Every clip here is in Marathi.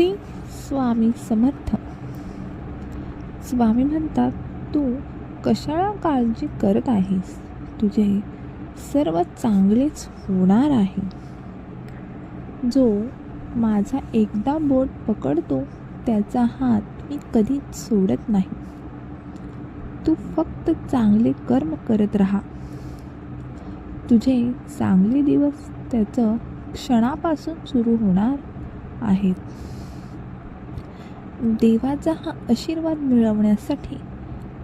श्री स्वामी समर्थ. स्वामी म्हणतात तू कशाला काळजी करत आहेस? तुझे सर्व चांगलेच होणार आहे. जो माझा एकदा बोट पकडतो त्याचा हात मी कधीच सोडत नाही. तू फक्त चांगले कर्म करत राहा. तुझे चांगले दिवस त्याचं क्षणापासून सुरू होणार आहेत. देवाचा हा आशीर्वाद मिळवण्यासाठी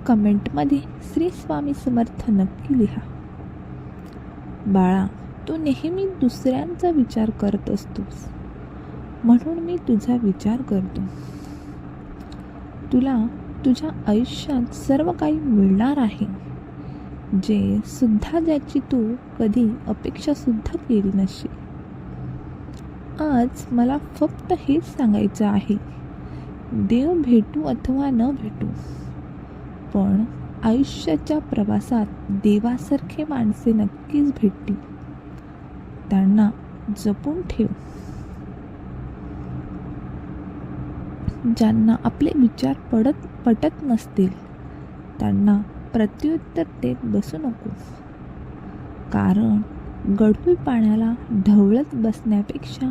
कमेंटमध्ये श्री स्वामी समर्थ नक्की लिहा. बाळा तू नेहमी दुसऱ्यांचा विचार करत असतोस. म्हणून मी तुझा विचार करतो. तुला तुझ्या आयुष्यात सर्व काही मिळणार आहे. जे सुद्धा ज्याची तू कधी अपेक्षा सुद्धा केली नसेल. आज मला फक्त हेच सांगायचं आहे. देव भेटू अथवा न भेटू पण आयुष्याच्या प्रवासात देवासारखे माणसे नक्कीच भेटतील. त्यांना जपून ठेव. ज्यांना आपले विचार पडत पटत नसतील त्यांना प्रत्युत्तर देत बसू नको. कारण गढूळ पाण्याला ढवळत बसण्यापेक्षा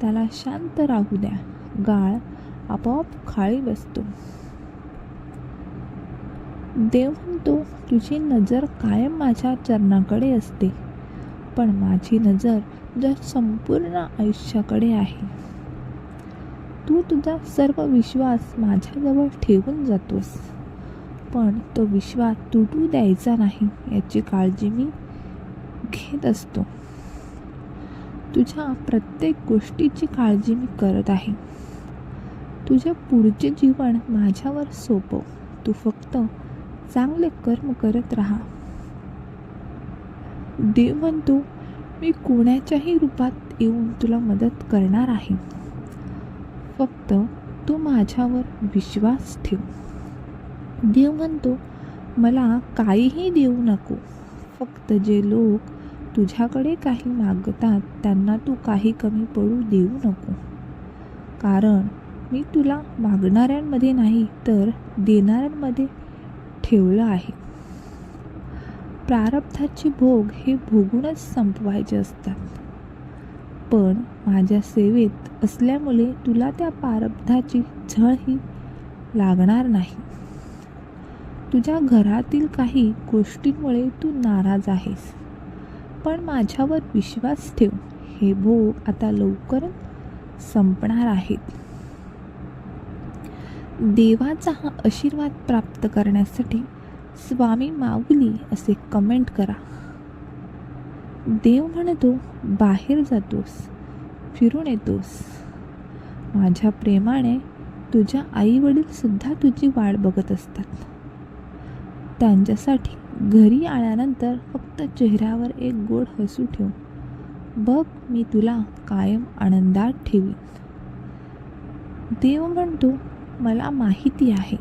त्याला शांत राहू द्या. गाळ आपोआप खाळी बसतो. देव म्हणतो तुझी नजर कायम माझ्या चरणाकडे असते. पण माझी नजर तुझ्या संपूर्ण आयुष्याकडे आहे. तू तुझा सर्व विश्वास माझ्याजवळ ठेवून जातोस. पण तो विश्वास तुटू द्यायचा नाही याची काळजी मी घेत असतो. तुझ्या प्रत्येक गोष्टीची काळजी मी करत आहे. तुझे पुढचे जीवन माझ्यावर सोपव. तू फक्त चांगले कर्म करत राहा. देव म्हणतो मी कोणाच्याही रूपात येऊन तुला मदत करणार आहे. फक्त तू माझ्यावर विश्वास ठेव. देव म्हणतो मला काहीही देऊ नको. फक्त जे लोक तुझ्याकडे काही मागतात त्यांना तू काही कमी पडू देऊ नको. कारण मी तुला मागणाऱ्यांमध्ये नाही तर देणाऱ्यांमध्ये ठेवलं आहे. प्रारब्धाचे भोग हे भोगूनच संपवायचे असतात. पण माझ्या सेवेत असल्यामुळे तुला त्या प्रारब्धाची झळही लागणार नाही. तुझ्या घरातील काही गोष्टींमुळे तू नाराज आहेस. पण माझ्यावर विश्वास ठेव. हे भोग आता लवकरच संपणार आहेत. देवाचा हा आशीर्वाद प्राप्त करण्यासाठी स्वामी माऊली असे कमेंट करा. देव म्हणतो बाहेर जातोस फिरून येतोस. माझ्या प्रेमाने तुझ्या आई वडील सुद्धा तुझी वाट बघत असतात. त्यांच्यासाठी घरी आल्यानंतर फक्त चेहऱ्यावर एक गोड हसू ठेव. बघ मी तुला कायम आनंदात ठेवीन. देव म्हणतो मला माहिती आहे.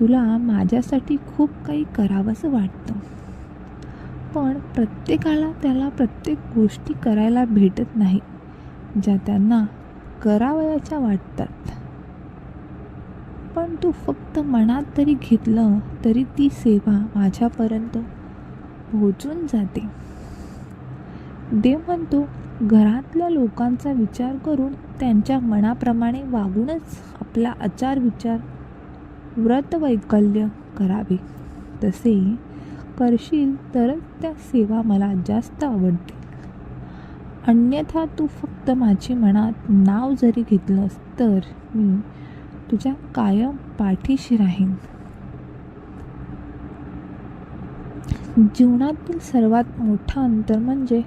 तुला माझ्यासाठी खूप काही करावंसं वाटतं. पण प्रत्येकाला त्याला प्रत्येक गोष्टी करायला भेटत नाही ज्या त्यांना करावयाच्या वाटतात. पण तू फक्त मनात तरी घेतलं तरी ती सेवा माझ्यापर्यंत पोहोचून जाते. देव म्हणतो घरातल्या लोकांचा विचार करून त्यांच्या मनाप्रमाणे वागूनच आपला आचार विचार व्रत वैकल्य करावे. तसे करशील तरच त्या सेवा मला जास्त आवडतील. अन्यथा तू फक्त माझी मनात नाव जरी घेतलंस तर मी तुझ्या कायम पाठीशी राहीन. जीवनातील सर्वात मोठं अंतर म्हणजे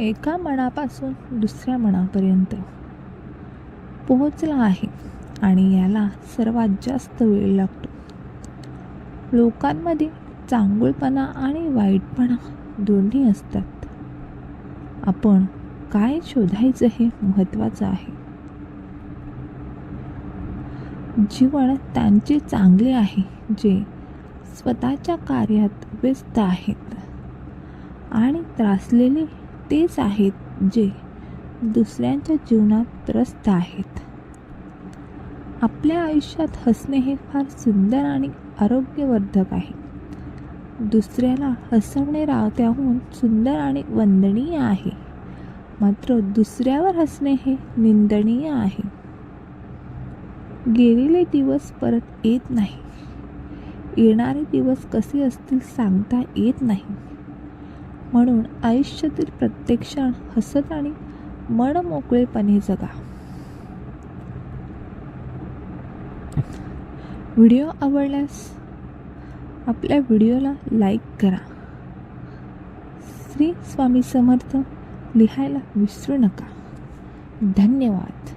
एका मनापासून दुसऱ्या मनापर्यंत पोहोचला आहे आणि याला सर्वात जास्त वेळ लागतो. लोकांमध्ये चांगुलपणा आणि वाईटपणा दोन्ही असतात. आपण काय शोधायचं हे महत्त्वाचं आहे. जीवन त्यांचे चांगले आहे जे स्वतःच्या कार्यात व्यस्त आहेत आणि त्रासलेले तेच आहेत जे दुसऱ्यांच्या जीवनात त्रस्त आहेत. आपल्या आयुष्यात हसणे हे फार सुंदर आणि आरोग्यवर्धक आहे. दुसऱ्याला हसवणे राहत्याहून सुंदर आणि वंदनीय आहे. मात्र दुसऱ्यावर हसणे हे निंदनीय आहे. गेलेले दिवस परत येत नाही. येणारे दिवस कसे असतील सांगता येत नाही. म्हणून आयुष्यातील प्रत्येक क्षण हसत आणि मन मोकळेपणे जगा. व्हिडिओ आवडल्यास आपल्या व्हिडिओला लाईक करा. श्री स्वामी समर्थ लिहायला विसरू नका. धन्यवाद.